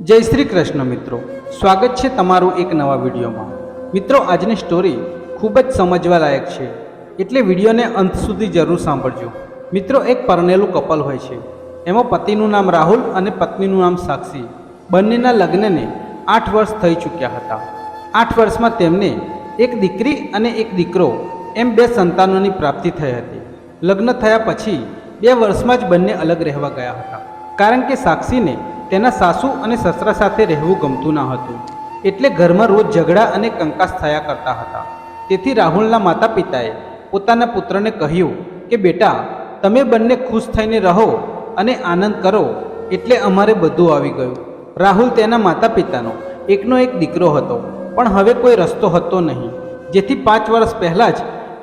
જય શ્રી કૃષ્ણ મિત્રો. સ્વાગત છે તમારું એક નવા વિડીયોમાં. મિત્રો, આજની સ્ટોરી ખૂબ જ સમજવા લાયક છે. એટલે વિડીયોને અંત સુધી જરૂર સાંભળજો. મિત્રો, એક પરણેલું કપલ હોય છે. એમાં પતિનું નામ રાહુલ અને પત્નીનું નામ સાક્ષી. બંનેના લગ્નને આઠ વર્ષ થઈ ચૂક્યા હતા. આઠ વર્ષમાં તેમને એક દીકરી અને એક દીકરો એમ બે સંતાનોની પ્રાપ્તિ થઈ હતી. લગ્ન થયા પછી બે વર્ષમાં જ બંને અલગ રહેવા ગયા હતા. કારણ કે સાક્ષીને તેના સાસુ અને સસરા સાથે રહેવું ગમતું ન હતું. એટલે ઘરમાં રોજ ઝઘડા અને કંકાસ થયા કરતા હતા. તેથી રાહુલના માતા પિતાએ પોતાના પુત્રને કહ્યું કે, બેટા, તમે બંને ખુશ થઈને રહો અને આનંદ કરો, એટલે અમારે બધું આવી ગયું. રાહુલ તેના માતા પિતાનો એકનો એક દીકરો હતો, પણ હવે કોઈ રસ્તો હતો નહીં, જેથી પાંચ વર્ષ પહેલાં જ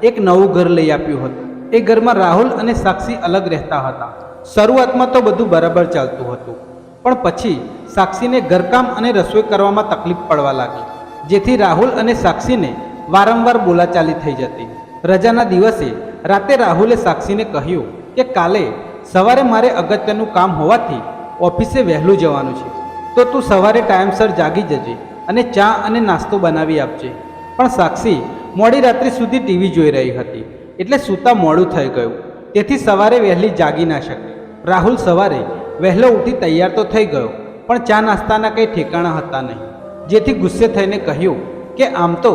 એક નવું ઘર લઈ આપ્યું હતું. એ ઘરમાં રાહુલ અને સાક્ષી અલગ રહેતા હતા. શરૂઆતમાં તો બધું બરાબર ચાલતું હતું પણ પછી સાક્ષીને ઘરકામ અને રસોઈ કરવામાં તકલીફ પડવા લાગી. જેથી રાહુલ અને સાક્ષીને વારંવાર બોલાચાલી થઈ જતી. રજાના દિવસે રાતે રાહુલે સાક્ષીને કહ્યું કે, કાલે સવારે મારે અગત્યનું કામ હોવાથી ઓફિસે વહેલું જવાનું છે. તો તું સવારે ટાઈમસર જાગી જજે અને ચા અને નાસ્તો બનાવી આપજે. પણ સાક્ષી મોડી રાત્રિ સુધી ટીવી જોઈ રહી હતી, એટલે સૂતા મોડું થઈ ગયું. તેથી સવારે વહેલી જાગી ના શકી. રાહુલ સવારે વહેલો ઉઠી તૈયાર તો થઈ ગયો, પણ ચા નાસ્તાના કંઈ ઠેકાણા હતા નહીં. જેથી ગુસ્સે થઈને કહ્યું કે આમ તો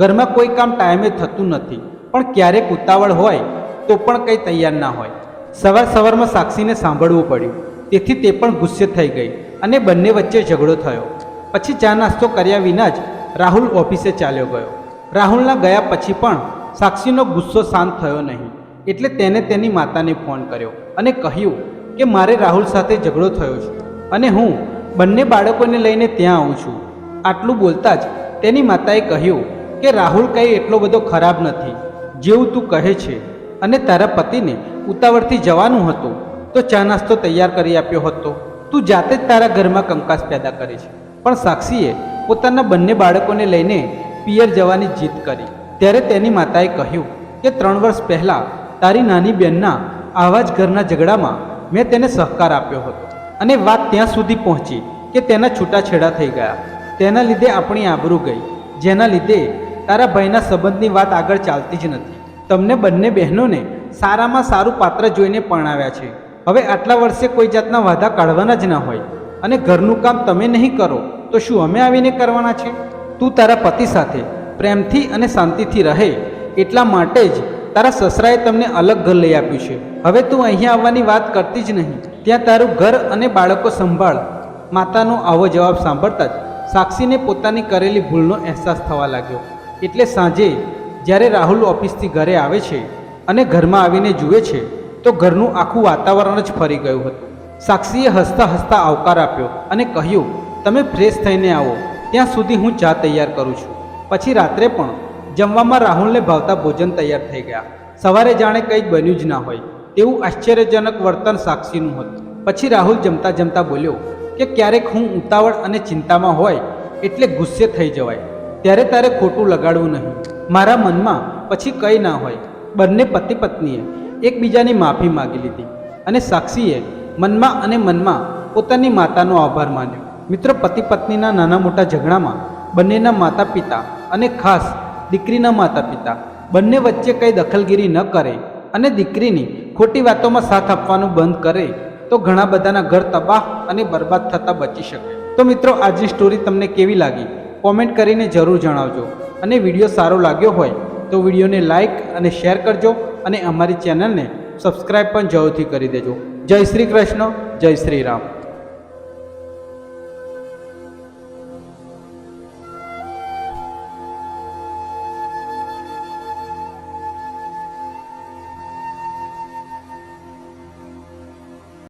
ઘરમાં કોઈ કામ ટાઈમે થતું નથી, પણ ક્યારેક ઉતાવળ હોય તો પણ કંઈ તૈયાર ના હોય. સવાર સવારમાં સાક્ષીને સાંભળવું પડ્યું. તેથી તે પણ ગુસ્સે થઈ ગઈ અને બંને વચ્ચે ઝઘડો થયો. પછી ચા નાસ્તો કર્યા વિના જ રાહુલ ઓફિસે ચાલ્યો ગયો. રાહુલના ગયા પછી પણ સાક્ષીનો ગુસ્સો શાંત થયો નહીં, એટલે તેને તેની માતાને ફોન કર્યો અને કહ્યું કે મારે રાહુલ સાથે ઝઘડો થયો છે. અને હું બંને બાળકોને લઈને ત્યાં આવું છું. આટલું બોલતા જ તેની માતાએ કહ્યું કે રાહુલ કંઈ એટલો બધો ખરાબ નથી. જેવું તું કહે છે. અને તારા પતિને ઉતાવળથી જવાનું હતું. તો ચા નાસ્તો તૈયાર કરી આપ્યો હતો. તું જાતે જ તારા ઘરમાં કંકાસ પેદા કરે છે. પણ સાક્ષીએ પોતાના બંને બાળકોને લઈને પિયર જવાની જીદ કરી. ત્યારે તેની માતાએ કહ્યું કે ત્રણ વર્ષ પહેલાં તારી નાની બહેનના આવા જ ઘરના ઝઘડામાં મેં તેને સહકાર આપ્યો હતો. અને વાત ત્યાં સુધી પહોંચી કે તેના છૂટાછેડા થઈ ગયા. તેના લીધે આપણી આબરૂ ગઈ. જેના લીધે તારા ભાઈના સંબંધની વાત આગળ ચાલતી જ નથી. તમને બંને બહેનોને સારામાં સારું પાત્ર જોઈને પરણાવ્યા છે. હવે આટલા વર્ષે કોઈ જાતના વાદા કાઢવાના જ ના હોય. અને ઘરનું કામ તમે નહીં કરો, તો શું અમે આવીને કરવાના છે? તું તારા પતિ સાથે પ્રેમથી અને શાંતિથી રહે, એટલા માટે જ તારા સસરાએ તમને અલગ ઘર લઈ આપ્યું છે. હવે તું અહીંયા આવવાની વાત કરતી જ નહીં. ત્યાં તારું ઘર અને બાળકો સંભાળ. માતાનો આવો જવાબ સાંભળતા જ સાક્ષીને પોતાની કરેલી ભૂલનો અહેસાસ થવા લાગ્યો. એટલે સાંજે જ્યારે રાહુલ ઓફિસથી ઘરે આવે છે અને ઘરમાં આવીને જુએ છે, તો ઘરનું આખું વાતાવરણ જ ફરી ગયું હતું. સાક્ષીએ હસતા હસતા આવકાર આપ્યો અને કહ્યું, તમે ફ્રેશ થઈને આવો. ત્યાં સુધી હું ચા તૈયાર કરું છું. પછી રાત્રે પણ જમવામાં રાહુલને ભાવતા ભોજન તૈયાર થઈ ગયા. સવારે જાણે કંઈ બન્યું જ ના હોય, તેવું આશ્ચર્યજનક વર્તન સાક્ષીનું હતું. પછી રાહુલ જમતા જમતા બોલ્યો, કે ક્યારેક હું ઉતાવળ અને ચિંતામાં હોય, એટલે ગુસ્સે થઈ જવાય. ત્યારે તારે ખોટું લગાડવું નહીં. મારા મનમાં પછી કંઈ ના હોય. બંને પતિ પત્નીએ એકબીજાની માફી માગી લીધી અને સાક્ષીએ મનમાં અને મનમાં પોતાની માતાનો આભાર માન્યો. મિત્રો, પતિ પત્નીના નાના મોટા ઝઘડામાં બંનેના માતા પિતા અને ખાસ દીકરીના માતા પિતા બંને વચ્ચે કંઈ દખલગીરી ન કરે અને દીકરીની ખોટી વાતોમાં સાથ આપવાનું બંધ કરે તો ઘણા બધાના ઘર તબાહ અને બરબાદ થતાં બચી શકે. તો મિત્રો, આજની સ્ટોરી તમને કેવી લાગી? કોમેન્ટ કરીને જરૂર જણાવજો. અને વીડિયો સારો લાગ્યો હોય તો વિડીયોને લાઇક અને શેર કરજો અને અમારી ચેનલને સબસ્ક્રાઈબ પણ જરૂરથી કરી દેજો. જય શ્રી કૃષ્ણ, જય શ્રી રામ.